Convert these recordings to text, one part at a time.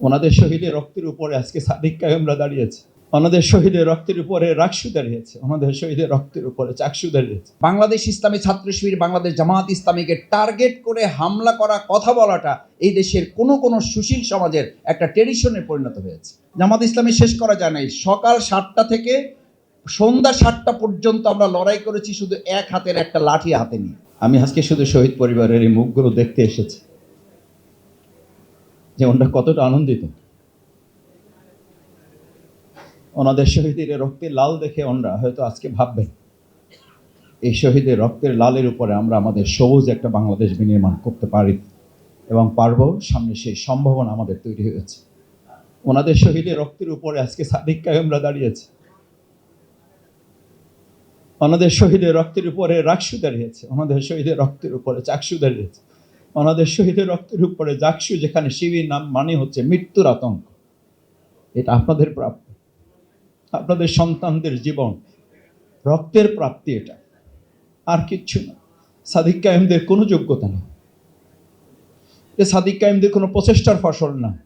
ওনাদের শহীদের রক্তের উপরে আজকে সাদিক কায়েমরা দাঁড়িয়েছে। ওনাদের শহীদের রক্তের উপরে রাকসু দাঁড়িয়েছে ওনাদের শহীদের রক্তের উপরে চাকসু দাঁড়িয়েছে বাংলাদেশ ইসলামী ছাত্র শিবির, বাংলাদেশ জামাত ইসলামীকে টার্গেট করে হামলা করা কথা বলাটা এই দেশের কোনো কোনো সুশীল সমাজের একটা ট্রেডিশনে পরিণত হয়েছে। জামাত ইসলামী শেষ করা যায় নাই। সকাল সাতটা থেকে সন্ধ্যা সাতটা পর্যন্ত আমরা লড়াই করেছি শুধু এক হাতের একটা লাঠি হাতে নিয়ে। আমি আজকে শুধু শহীদ পরিবারের এই মুখগুলো দেখতে এসেছি। যে ওনারা কতটা আনন্দিত। ওনাদের শহীদের রক্তের লাল দেখে ওনারা হয়তো আজকে ভাববেন, এই শহীদের রক্তের লালের উপরে আমরা আমাদের সবুজ একটা বাংলাদেশ বিনির্মাণ করতে পারি এবং পারব, সামনে সেই সম্ভাবনা আমাদের তৈরি হয়েছে। ওনাদের শহীদের রক্তের উপরে আজকে সাদিক কায়েমরা দাঁড়িয়েছে। ওনাদের শহীদের রক্তের উপরে রাকসু দাঁড়িয়েছে, ওনাদের শহীদের রক্তের উপরে চাকসু দাঁড়িয়েছে। ওনাদের শহীদের রক্তের উপরে জাকসু যেখানে শিবির নাম মানে হচ্ছে মৃত্যুর আতঙ্ক। এটা আপনাদের প্রাপ্য। আপনাদের সন্তানদের জীবন, রক্তের প্রাপ্তি এটা। আর কিচ্ছু না। সাদিক কায়েমদের কোনো যোগ্যতা নেই। সাদিক কায়েমদের কোনো প্রচেষ্টার ফসল না.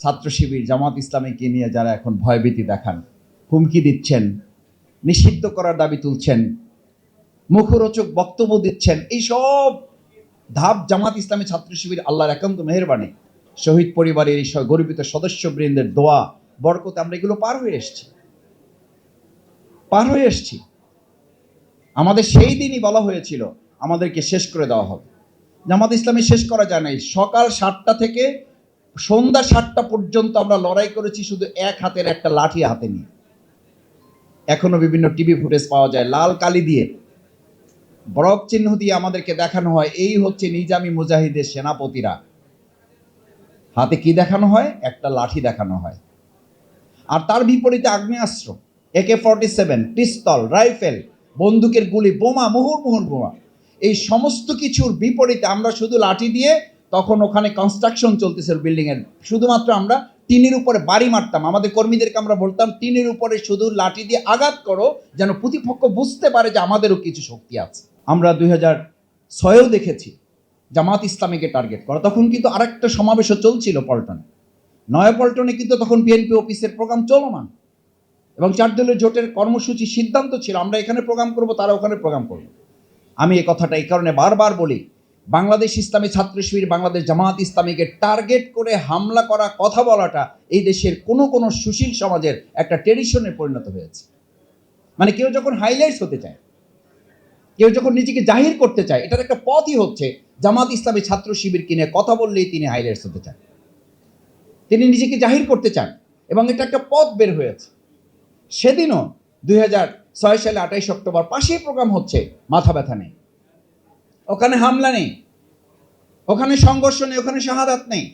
ছাত্র শিবির জামাত ইসলামীকে নিয়ে যারা এখন ভয়ভীতি দেখান হুমকি দিচ্ছেন, নিষিদ্ধ করার দাবি তুলছেন, মুখরোচক বক্তব্য দিচ্ছেন, এই সব ধাপ জামাত ইসলামী ছাত্র শিবির আল্লাহর একান্ত মেহরবানি। শহীদ পরিবারের এই গর্বিত সদস্যবৃন্দের দোয়া, বরকতে আমরা এগুলো পার হয়ে এসেছি। পার হয়ে এসেছি। আমাদের সেই দিনই বলা হয়েছিল, আমাদেরকে শেষ করে দেওয়া হবে। জামাত ইসলামী শেষ করা যায় নাই। সকাল সাতটা থেকে সন্ধ্যা সাতটা পর্যন্ত আমরা লড়াই করেছি শুধু এক হাতের একটা লাঠি হাতে নিয়ে। এখনও বিভিন্ন টিভি ফুটেজ পাওয়া যায়। লাল কালি দিয়ে। বরফ চিহ্ন দিয়ে আমাদেরকে দেখানো হয়, এই হচ্ছে নিজামি মুজাহিদের সেনাপতিরা। হাতে কি দেখানো হয়? একটা লাঠি দেখানো হয়। আর তার বিপরীতে আগ্নেয়াস্ত্র একে ফর্টি সেভেন পিস্তল, রাইফেল, বন্দুকের গুলি, বোমা, মুহুর মুহুর, বোমা। এই সমস্ত কিছুর বিপরীতে আমরা শুধু লাঠি দিয়ে, তখন ওখানে কনস্ট্রাকশন চলতেছিল বিল্ডিং এর। শুধুমাত্র আমরা টিনের উপরে বাড়ি মারতাম। আমাদের কর্মীদেরকে আমরা বলতাম, টিনের উপরে শুধু লাঠি দিয়ে আঘাত করো, যেন প্রতিপক্ষ বুঝতে পারে যে আমাদেরও কিছু শক্তি আছে। আমরা দুই হাজার ছয়েও দেখেছি, জামাত ইসলামীকে টার্গেট করা। তখন কিন্তু আরেকটা সমাবেশও চলছিল পল্টনে। নয়াপল্টনে কিন্তু তখন বিএনপি অফিসের প্রোগ্রাম চলমান। এবং চার দলীয় জোটের কর্মসূচি সিদ্ধান্ত ছিল, আমরা এখানে প্রোগ্রাম করব, তারা ওখানে প্রোগ্রাম করবে। আমি এ কথাটা এই কারণে বারবার বলি বাংলাদেশ ইসলামী ছাত্র শিবির, বাংলাদেশ জামাত ইসলামীকে টার্গেট করে হামলা করা কথা বলাটা এই দেশের কোনো কোনো সুশীল সমাজের একটা ট্রেডিশনে পরিণত হয়েছে। মানে কেউ যখন হাইলাইটস হতে চায়, কেউ যখন নিজেকে জাহির করতে চায়, এটার একটা পথই হচ্ছে জামাত ইসলামী ছাত্র শিবির কিনে কথা বললেই তিনি হাইলাইটস হতে চান। তিনি নিজেকে জাহির করতে চান এবং এটা একটা পথ বের হয়েছে। সেদিনও দুই হাজার ছয় সালে আঠাইশ অক্টোবর পাশেই প্রোগ্রাম হচ্ছে, মাথা ব্যথা নেই। ওখানে হামলা নেই, ওখানে সংঘর্ষ নেই, ওখানে শাহাদাত নেই,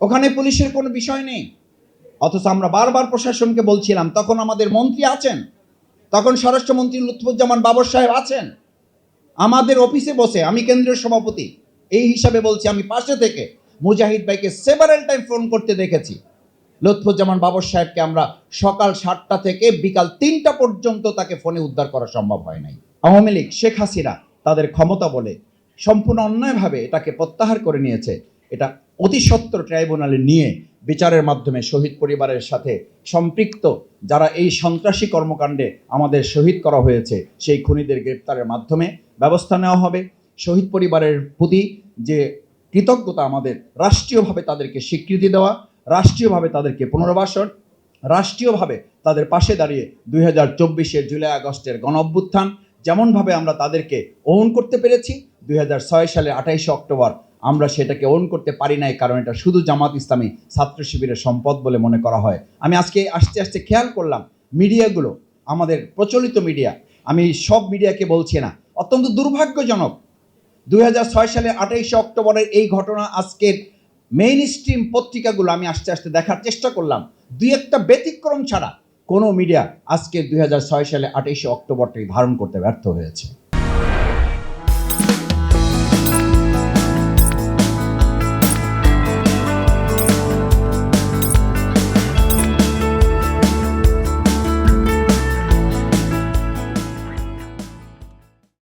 ওখানে পুলিশের কোনো বিষয় নেই। অথচ আমরা বারবার প্রশাসনকে বলছিলাম, তখন আমাদের মন্ত্রী আছেন, তখন স্বরাষ্ট্রমন্ত্রী লুৎফুজ্জামান বাবর সাহেব আছেন, আমাদের অফিসে বসে, আমি কেন্দ্রীয় সভাপতি, এই হিসাবে বলছি, আমি পাশে থেকে মুজাহিদ ভাইকে সেভারেল টাইম ফোন করতে দেখেছি। লুৎফুজ্জামান বাবর সাহেবকে আমরা সকাল সাতটা থেকে বিকাল তিনটা পর্যন্ত তাকে ফোনে উদ্ধার করা সম্ভব হয় নাই। আওয়ামী লীগ, শেখ হাসিনা তাদের ক্ষমতা বলে সম্পূর্ণ অন্যায়ভাবে এটাকে প্রত্যাহার করে নিয়েছে। এটা অতি সত্বর ট্রাইব্যুনালে নিয়ে বিচারের মাধ্যমে শহীদ পরিবারের সাথে সম্পৃক্ত যারা এই সন্ত্রাসী কর্মকাণ্ডে আমাদের শহীদ করা হয়েছে, সেই খুনিদের গ্রেপ্তারের মাধ্যমে ব্যবস্থা নেওয়া হবে। শহীদ পরিবারের প্রতি যে কৃতজ্ঞতা আমাদের, রাষ্ট্রীয়ভাবে তাদেরকে স্বীকৃতি দেওয়া, রাষ্ট্রীয়ভাবে তাদেরকে পুনর্বাসন, রাষ্ট্রীয়ভাবে তাদের পাশে দাঁড়িয়ে দুই হাজার চব্বিশের জুলাই আগস্টের গণ অভ্যুত্থান যেমনভাবে আমরা তাদেরকে ওন করতে পেরেছি, দুই হাজার ছয় সালের আঠাইশে অক্টোবর আমরা সেটাকে ওন করতে পারি নাই, কারণ এটা শুধু জামাত ইসলামী ছাত্র শিবিরের সম্পদ বলে মনে করা হয়। আমি আজকে আস্তে আস্তে খেয়াল করলাম, মিডিয়াগুলো, আমাদের প্রচলিত মিডিয়া, আমি সব মিডিয়াকে বলছি না, অত্যন্ত দুর্ভাগ্যজনক, দুই সালের আঠাইশে অক্টোবরের এই ঘটনা আজকের মেইন স্ট্রিম পত্রিকাগুলো আমি আস্তে আস্তে দেখার চেষ্টা করলাম। দুই একটা ব্যতিক্রম ছাড়া কোনো মিডিয়া আজকে দুই হাজার ছয় সালে আঠাইশে অক্টোবরটাকে ধারণ করতে ব্যর্থ হয়েছে।